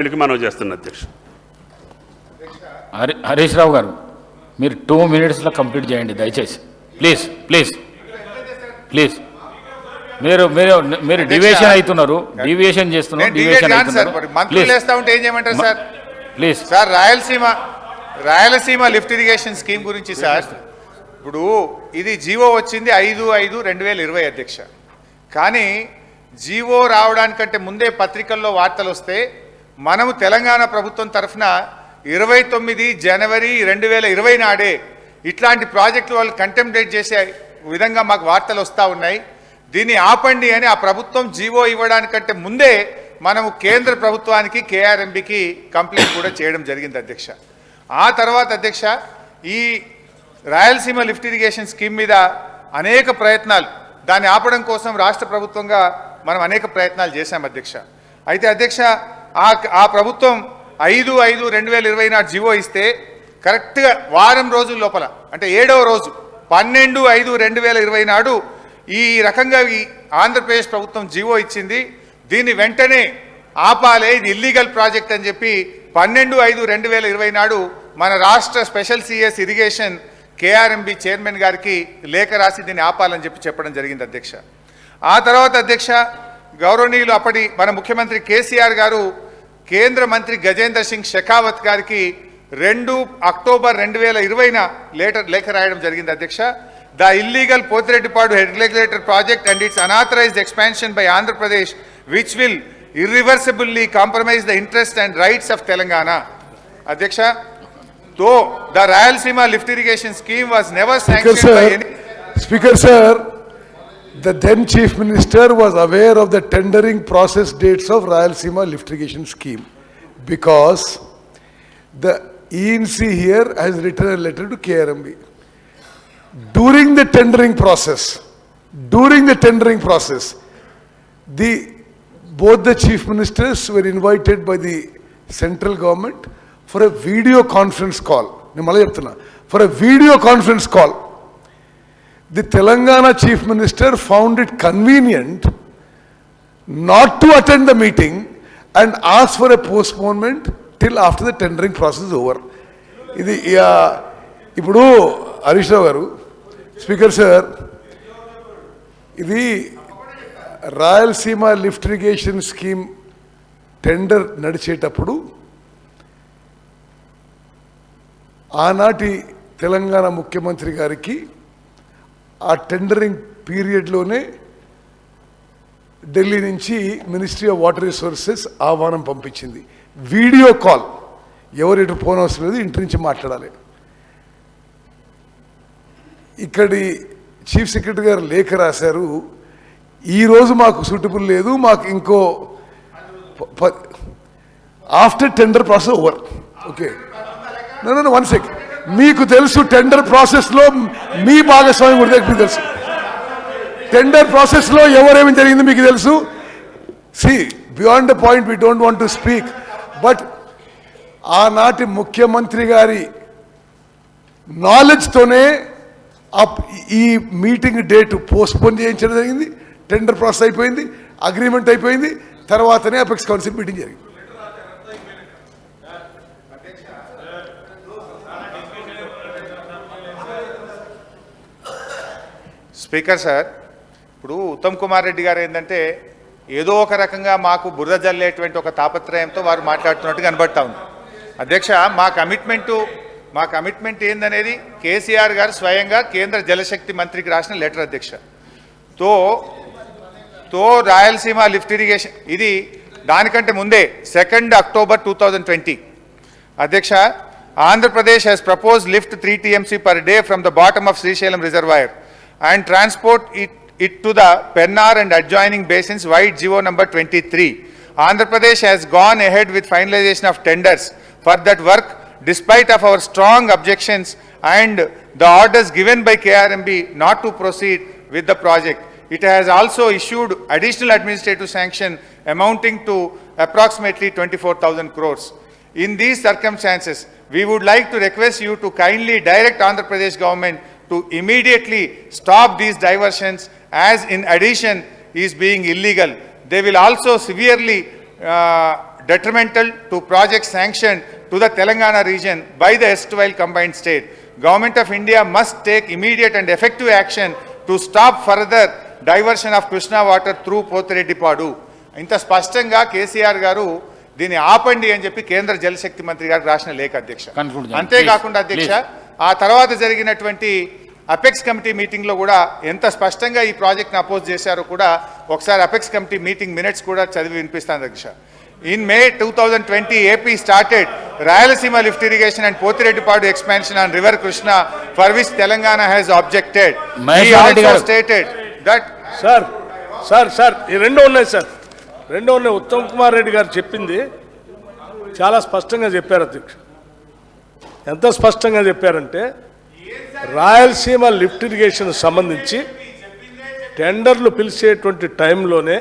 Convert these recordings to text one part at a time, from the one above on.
వీళ్ళకి మనవి చేస్తున్నా అధ్యక్ష హరి హరీష్ రావు గారు మీరు టూ మినిట్స్లో కంప్లీట్ చేయండి దయచేసి. Please please. ప్లీజ్. మీరు మీరు మీరు డివియేషన్ అవుతున్నారు డివియేషన్ చేస్తున్నారు డివియేషన్ అవుతున్నారు. Please. Sir? Rayalaseema Rayalaseema lift irrigation scheme గురించి సార్ ఇప్పుడు ఇది జీవో వచ్చింది ఐదు ఐదు రెండు వేల ఇరవై అధ్యక్ష. కానీ జీవో రావడానికంటే ముందే పత్రికల్లో వార్తలు వస్తే మనము తెలంగాణ ప్రభుత్వం తరఫున ఇరవై తొమ్మిది జనవరి రెండు వేల ఇరవై నాడే ఇట్లాంటి ప్రాజెక్టులు వాళ్ళు కంటెంప్టేట్ చేసే విధంగా మాకు వార్తలు వస్తూ ఉన్నాయి. దీన్ని ఆపండి అని ఆ ప్రభుత్వం జీవో ఇవ్వడానికంటే ముందే మనము కేంద్ర ప్రభుత్వానికి కేఆర్ఎంబికి కంప్లైంట్ కూడా చేయడం జరిగింది అధ్యక్ష. ఆ తర్వాత అధ్యక్ష ఈ రాయలసీమ లిఫ్ట్ ఇరిగేషన్ స్కీమ్ మీద అనేక ప్రయత్నాలు దాన్ని ఆపడం కోసం రాష్ట్ర ప్రభుత్వంగా మనం అనేక ప్రయత్నాలు చేశాం అధ్యక్ష. అయితే అధ్యక్ష ఆ ఆ ప్రభుత్వం ఐదు ఐదు రెండు వేల ఇరవై నాడు జీవో ఇస్తే కరెక్ట్గా వారం రోజుల లోపల అంటే ఏడవ రోజు పన్నెండు ఐదు రెండు వేల ఇరవై నాడు ఈ రకంగా ఈ ఆంధ్రప్రదేశ్ ప్రభుత్వం జీవో ఇచ్చింది. దీన్ని వెంటనే ఆపాలే ఇది ఇల్లీగల్ ప్రాజెక్ట్ అని చెప్పి పన్నెండు ఐదు రెండు వేల ఇరవై నాడు మన రాష్ట్ర special CS irrigation KRMB chairman గారికి లేఖ రాసి దీన్ని ఆపాలని చెప్పి చెప్పడం జరిగింది అధ్యక్ష. ఆ తర్వాత అధ్యక్ష గౌరవనీయులు అప్పటి మన ముఖ్యమంత్రి కేసీఆర్ గారు కేంద్ర మంత్రి గజేంద్ర సింగ్ షెకావత్ గారికి రెండు అక్టోబర్ రెండు వేల ఇరవైన లేటర్ లేఖ రాయడం జరిగింది అధ్యక్ష the illegal Pothireddypadu regulator project and its unauthorized expansion by Andhra Pradesh which will irreversibly compromise the interest and rights of Telangana. Adhyaksha, though the Rayalaseema lift irrigation scheme was never Speaker sanctioned The then Chief Minister was aware of the tendering process dates of Rayalaseema Sima litigation scheme because the ENC here has written a letter to KRMB. During the tendering process, during the tendering process, the both the chief ministers were invited by the central government for a video conference call. For a video conference call. The Telangana chief minister found it convenient not to attend the meeting and asked for a postponement till after the tendering process is over. ఇది ఆ, ఇప్పుడు హరీష్ రావు గారు speaker sir ఇది Rayalaseema lift irrigation scheme tender నడిచేటప్పుడు ఆనాటి తెలంగాణ ముఖ్యమంత్రి గారికి ఆ టెండరింగ్ పీరియడ్లోనే ఢిల్లీ నుంచి మినిస్ట్రీ ఆఫ్ వాటర్ రిసోర్సెస్ ఆహ్వానం పంపించింది. Video call. ఎవరు ఇటు పోనవసరం లేదు ఇంటి నుంచి మాట్లాడాలి. ఇక్కడి చీఫ్ సెక్రటరీ గారు లేఖ రాశారు ఈరోజు మాకు సూటబుల్ లేదు మాకు ఇంకో after tender process over. Okay. One second మీకు తెలుసు టెండర్ ప్రాసెస్లో మీ భాగస్వామ్యం కూడా మీకు తెలుసు. టెండర్ ప్రాసెస్లో ఎవరేమి జరిగింది మీకు తెలుసు? See beyond the point we don't want to speak but ఆనాటి ముఖ్యమంత్రి గారి నాలెడ్జ్తోనే అప్- ఈ మీటింగ్ డేట్ పోస్ట్పోన్ చేయించడం జరిగింది. టెండర్ ప్రాసెస్ అయిపోయింది అగ్రిమెంట్ అయిపోయింది తర్వాతనే అపెక్స్ కౌన్సిల్ మీటింగ్ జరిగింది. స్పీకర్ సార్ ఇప్పుడు ఉత్తమ్ కుమార్ రెడ్డి గారు ఏంటంటే ఏదో ఒక రకంగా మాకు బురద జల్లేటువంటి ఒక తాపత్రయంతో వారు మాట్లాడుతున్నట్టు కనబడతా ఉంది. అధ్యక్ష మా కమిట్మెంటు మా కమిట్మెంట్ ఏందనేది కేసీఆర్ గారు స్వయంగా కేంద్ర జలశక్తి మంత్రికి రాసిన లెటర్ అధ్యక్ష. తో తో రాయలసీమ లిఫ్ట్ ఇరిగేషన్ ఇది దానికంటే ముందే second October two thousand twenty. అధ్యక్ష Andhra Pradesh has propose lift three TMC per day from the bottom of Srisailam reservoir. And transport it, it to the Pennar and adjoining basins vide Geo number 23. Andhra Pradesh has gone ahead with finalization of tenders for that work despite of our strong objections and the orders given by KRMB not to proceed with the project. It has also issued additional administrative sanction amounting to approximately 24,000 crores. In these circumstances, we would like to request you to kindly direct Andhra Pradesh government to immediately stop these diversions as in addition is being illegal. They will also severely uh, detrimental to project sanctioned to the Telangana region by the erstwhile combined state. Government of India must take immediate and effective action to stop further diversion of Krishna water through Potireddipadu. ఇంత స్పష్టంగా కేసీఆర్ గారు దీన్ని ఆపండి అని చెప్పి కేంద్ర జలశక్తి మంత్రి గారికి రాసిన లేఖ అధ్యక్ష. అంతేకాకుండా అధ్యక్ష ఆ తర్వాత జరిగినటువంటి అపెక్స్ కమిటీ మీటింగ్లో కూడా ఎంత స్పష్టంగా ఈ ప్రాజెక్ట్ని అపోజ్ చేశారో కూడా ఒకసారి అపెక్స్ కమిటీ మీటింగ్ మినిట్స్ కూడా చదివి వినిపిస్తాను అధ్యక్ష in May two thousand twenty AP started Rayalaseema lift irrigation and Pothireddypadu expansion on river Krishna for which Telangana has objected Maheshwar Reddy గారు. Stated that sir sir sir ఈ రెండు ఉన్నాయి sir. రెండు ఉన్నాయి. ఉత్తమ్ కుమార్ రెడ్డి గారు చెప్పింది చాలా స్పష్టంగా చెప్పారు అధ్యక్ష. ఎంత స్పష్టంగా చెప్పారంటే రాయలసీమ లిఫ్ట్ ఇరిగేషన్ సంబంధించి టెండర్లు పిలిచేటువంటి టైంలోనే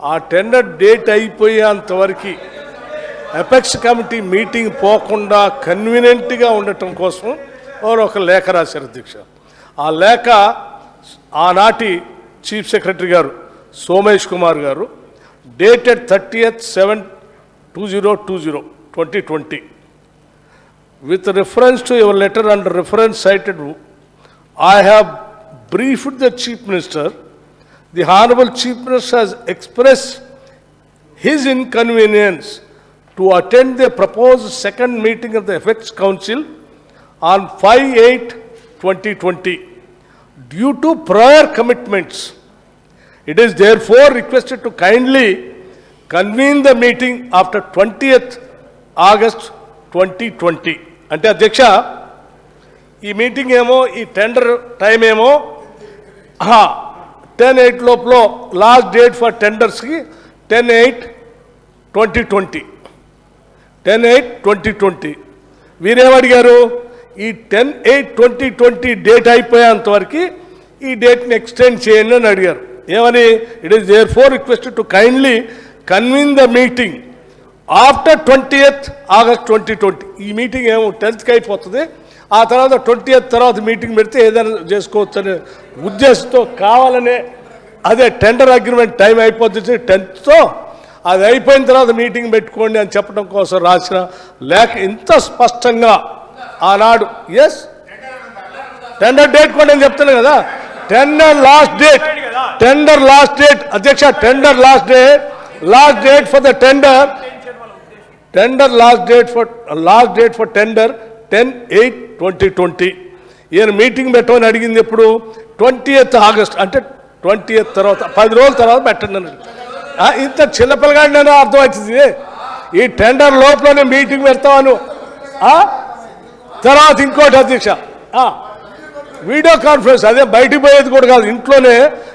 ఆ టెండర్ డేట్ అయిపోయేంతవరకు ఎపెక్స్ కమిటీ మీటింగ్ పోకుండా కన్వీనియంట్గా ఉండటం కోసం వారు ఒక లేఖ రాశారు అధ్యక్ష. ఆ లేఖ ఆనాటి చీఫ్ సెక్రటరీ గారు సోమేష్ కుమార్ గారు dated thirty eighth seven two zero two zero twenty twenty with reference to your letter and reference cited, I have briefed the Chief Minister. The Honorable Chief Minister has expressed his inconvenience to attend the proposed second meeting of the Effects Council on 5/8/2020 due to prior commitments. It is therefore requested to kindly convene the meeting after 20th August 2020. అంటే అధ్యక్ష ఈ meeting ఏమో ఈ tender time ఏమో ten eight లోపల last date for టెండర్స్కి ten eight twenty twenty. Ten eight twenty twenty. వీరేమడిగారు ఈ ten eight twenty twenty date అయిపోయేంతవరకు ఈ డేట్ని ఎక్స్టెండ్ చేయండి అని అడిగారు. ఏమని? It is there for request to kindly convene the meeting after twenty eighth August twenty twenty. ఈ meeting ఏమో టెన్త్కి అయిపోతుంది. ఆ తర్వాత ట్వంటీ ఎయిత్ తర్వాత మీటింగ్ పెడితే ఏదైనా చేసుకోవచ్చు అనే ఉద్దేశంతో కావాలనే అదే టెండర్ అగ్రిమెంట్ టైం అయిపోతుంది టెన్త్తో అది అయిపోయిన తర్వాత మీటింగ్ పెట్టుకోండి అని చెప్పడం కోసం రాసిన లేఖ ఇంత స్పష్టంగా ఆనాడు ఎస్ టెండర్ డేట్ కూడా నేను చెప్తాను కదా. Tender last date tender last date అధ్యక్ష tender last date last date for the tender tender last date for last date for tender ten eight twenty twenty ఈయన మీటింగ్ పెట్టమని అడిగింది ఎప్పుడు? ట్వంటీ ఎయిత్ ఆగస్ట్ అంటే ట్వంటీ ఎయిత్ తర్వాత పది రోజుల తర్వాత పెట్టండి అని ఇంత చిన్నపిల్లగాడినైనా అర్థమవుతుంది. ఈ టెండర్ లోపలనే మీటింగ్ పెడతామను తర్వాత ఇంకోటి అధ్యక్ష. వీడియో కాన్ఫరెన్స్ అదే బయటికి పోయేది కూడా కాదు. ఇంట్లోనే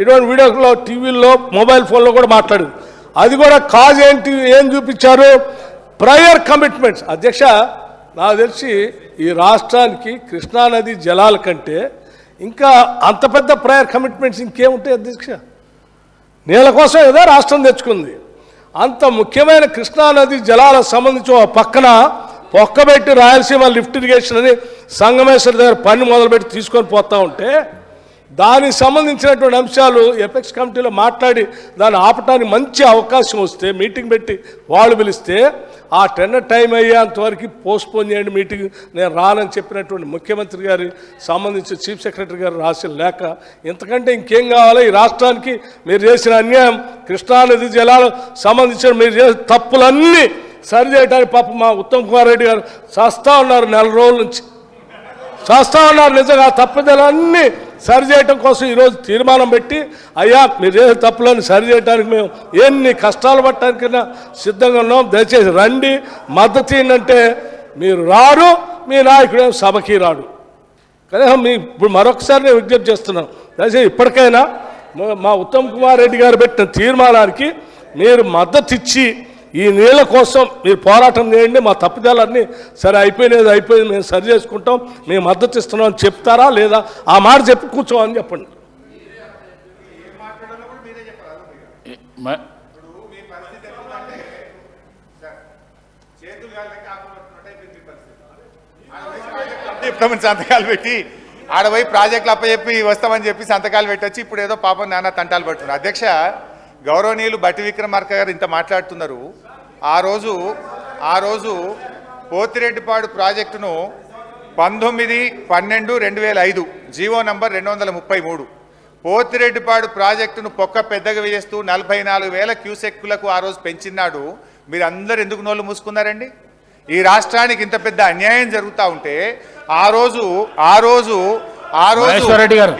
ఇటువంటి వీడియోలో టీవీల్లో మొబైల్ ఫోన్లో కూడా మాట్లాడింది. అది కూడా కాజ్ ఏంటి ఏం చూపించారు? Prior commitments. అధ్యక్ష నాకు తెలిసి ఈ రాష్ట్రానికి కృష్ణానది జలాల కంటే ఇంకా అంత పెద్ద ప్రయర్ కమిట్మెంట్స్ ఇంకేముంటాయి అధ్యక్ష? నీళ్ళ కోసం ఏదో రాష్ట్రం తెచ్చుకుంది. అంత ముఖ్యమైన కృష్ణానది జలాలకు సంబంధించి ఒక పక్కన పొక్కబెట్టి రాయలసీమ లిఫ్ట్ ఇరిగేషన్ అని సంగమేశ్వర దగ్గర పని మొదలుపెట్టి తీసుకొని పోతా ఉంటే దానికి సంబంధించినటువంటి అంశాలు ఎపెక్స్ కమిటీలో మాట్లాడి దాన్ని ఆపటానికి మంచి అవకాశం వస్తే మీటింగ్ పెట్టి వాళ్ళు పిలిస్తే ఆ టెండర్ టైం అయ్యేంత వరకు పోస్ట్పోన్ చేయండి మీటింగ్ నేను రానని చెప్పినటువంటి ముఖ్యమంత్రి గారి సంబంధించి చీఫ్ సెక్రటరీ గారు రాసిన లేఖ. ఇంతకంటే ఇంకేం కావాలో? ఈ రాష్ట్రానికి మీరు చేసిన అన్యాయం కృష్ణానది జలాలు సంబంధించిన మీరు చేసిన తప్పులన్నీ సరి చేయడానికి మా ఉత్తమ్ కుమార్ రెడ్డి గారు చేస్తా ఉన్నారు నెల రోజుల నుంచి. చేస్తా ఉన్నారు నిజంగా ఆ తప్పుదలన్నీ సరి చేయటం కోసం ఈరోజు తీర్మానం పెట్టి అయ్యా మీరు చేసే తప్పులను సరి చేయడానికి మేము ఎన్ని కష్టాలు పట్టడానికైనా సిద్ధంగా ఉన్నాం. దయచేసి రండి. మద్దతు ఏంటంటే మీరు రారు మీ నాయకుడేం సభకి రాడు. కనీసం మీ ఇప్పుడు మరొకసారి నేను విజ్ఞప్తి చేస్తున్నాను. దయచేసి ఇప్పటికైనా మా- మా ఉత్తమ్ కుమార్ రెడ్డి గారు పెట్టిన తీర్మానానికి మీరు మద్దతు ఇచ్చి ఈ నీళ్ళ కోసం మీరు పోరాటం చేయండి మా తప్పుదలన్నీ సరే అయిపోయినది అయిపోయింది మేము సరి చేసుకుంటాం మేము మద్దతు ఇస్తున్నాం అని చెప్తారా లేదా? ఆ మాట చెప్పి కూర్చోమని చెప్పండి. సంతకాలు పెట్టి ఆడపోయి ప్రాజెక్టులు అప్పచెప్పి వస్తామని చెప్పి సంతకాలు పెట్టొచ్చి ఇప్పుడు ఏదో పాపం నాన్న తంటాలు పడుతున్నారు. అధ్యక్ష గౌరవనీయులు బట్టి విక్రమార్క గారు ఇంత మాట్లాడుతున్నారు. ఆ రోజు ఆ రోజు పోతిరెడ్డిపాడు ప్రాజెక్టును పంతొమ్మిది పన్నెండు రెండు వేల ఐదు జీవో నంబర్ రెండు వందల ముప్పై మూడు. పోతిరెడ్డిపాడు ప్రాజెక్టును పొక్క పెద్దగా వేస్తూ నలభై నాలుగు వేల క్యూసెక్కులకు ఆ రోజు పెంచినాడు. మీరు అందరు ఎందుకు నోళ్ళు మూసుకున్నారండి? ఈ రాష్ట్రానికి ఇంత పెద్ద అన్యాయం జరుగుతూ ఉంటే ఆ రోజు ఆ రోజు ఆ రోజు.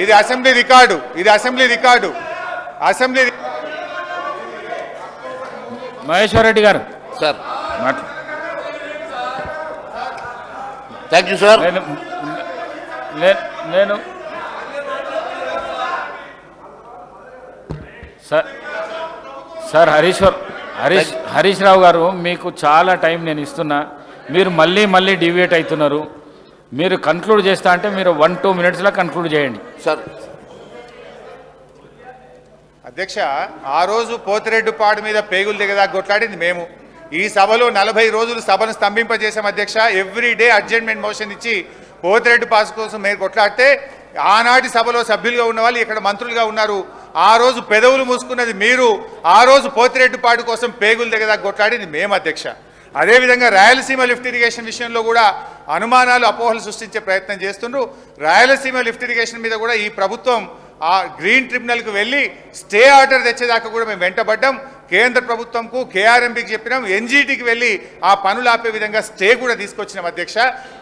ఇది అసెంబ్లీ రికార్డు ఇది assembly record. Assembly Maheshwar Reddy గారు. సార్. థ్యాంక్ యూ సార్ నేను నేను. సార్ సార్ హరీశ్వర్ హరీష్ హరీష్ రావు గారు మీకు చాలా టైం నేను ఇస్తున్నా. మీరు మళ్ళీ మళ్ళీ డివియేట్ అవుతున్నారు. మీరు కన్క్లూడ్ చేస్తా అంటే మీరు వన్ టూ మినిట్స్లో కన్క్లూడ్ చేయండి. సార్ అధ్యక్ష ఆ రోజు పోతిరెడ్డిపాడు మీద పేగులు దిగదా కొట్లాడింది మేము. ఈ సభలో నలభై రోజులు సభను స్తంభింపజేశాం అధ్యక్ష. ఎవ్రీ డే అడ్జెంట్మెంట్ మోషన్ ఇచ్చి పోతిరెడ్డి పాస్ కోసం మేము కొట్లాడితే ఆనాటి సభలో సభ్యులుగా ఉన్న వాళ్ళు ఇక్కడ మంత్రులుగా ఉన్నారు. ఆ రోజు పెదవులు మూసుకున్నది మీరు. ఆ రోజు పోతిరెడ్డిపాడు కోసం పేగులు దిగదా కొట్లాడింది మేము అధ్యక్ష. అదేవిధంగా రాయలసీమ లిఫ్ట్ ఇరిగేషన్ విషయంలో కూడా అనుమానాలు అపోహలు సృష్టించే ప్రయత్నం చేస్తుండ్రు. రాయలసీమ లిఫ్ట్ ఇరిగేషన్ మీద కూడా ఈ ప్రభుత్వం ఆ గ్రీన్ ట్రిబ్యునల్కి వెళ్ళి స్టే ఆర్డర్ తెచ్చేదాకా కూడా మేము వెంటబడ్డాం. కేంద్ర ప్రభుత్వంకు కేఆర్ఎంపీకి చెప్పినాం. ఎన్జీటీకి వెళ్ళి ఆ పనులు ఆపే విధంగా స్టే కూడా తీసుకొచ్చినాం అధ్యక్ష.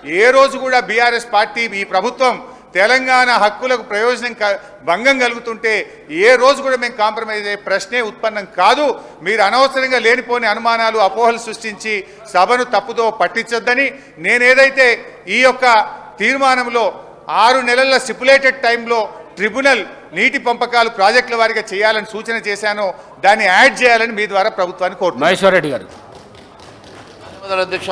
ఏ రోజు కూడా బీఆర్ఎస్ పార్టీ ఈ ప్రభుత్వం తెలంగాణ హక్కులకు ప్రయోజనం క- భంగం కలుగుతుంటే ఏ రోజు కూడా మేము కాంప్రమైజ్ అయ్యే ప్రశ్నే ఉత్పన్నం కాదు. మీరు అనవసరంగా లేనిపోని అనుమానాలు అపోహలు సృష్టించి సభను తప్పుదో పట్టించొద్దని నేనేదైతే ఈ యొక్క తీర్మానంలో ఆరు నెలల స్టిపులేటెడ్ టైంలో ట్రిబ్యునల్ నీటి పంపకాలు ప్రాజెక్టుల వారిగా చేయాలని సూచన చేశానో దాన్ని యాడ్ చేయాలని మీ ద్వారా ప్రభుత్వాన్ని కోరుతున్నాను. మహేశ్వర్ రెడ్డి గారు. ధన్యవాదాలు అధ్యక్ష.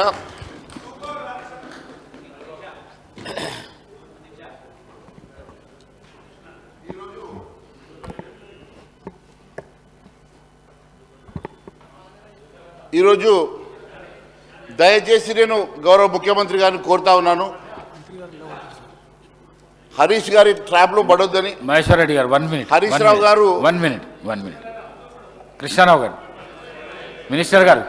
ఈరోజు దయచేసి నేను గౌరవ ముఖ్యమంత్రి గారిని కోరుతా ఉన్నాను. హరీష్ గారి ట్రాప్లో పడొద్దని. మహేశ్వర్ రెడ్డి గారు one minute Harish Rao garu- one minute one minute Krishnarao garu minister garu.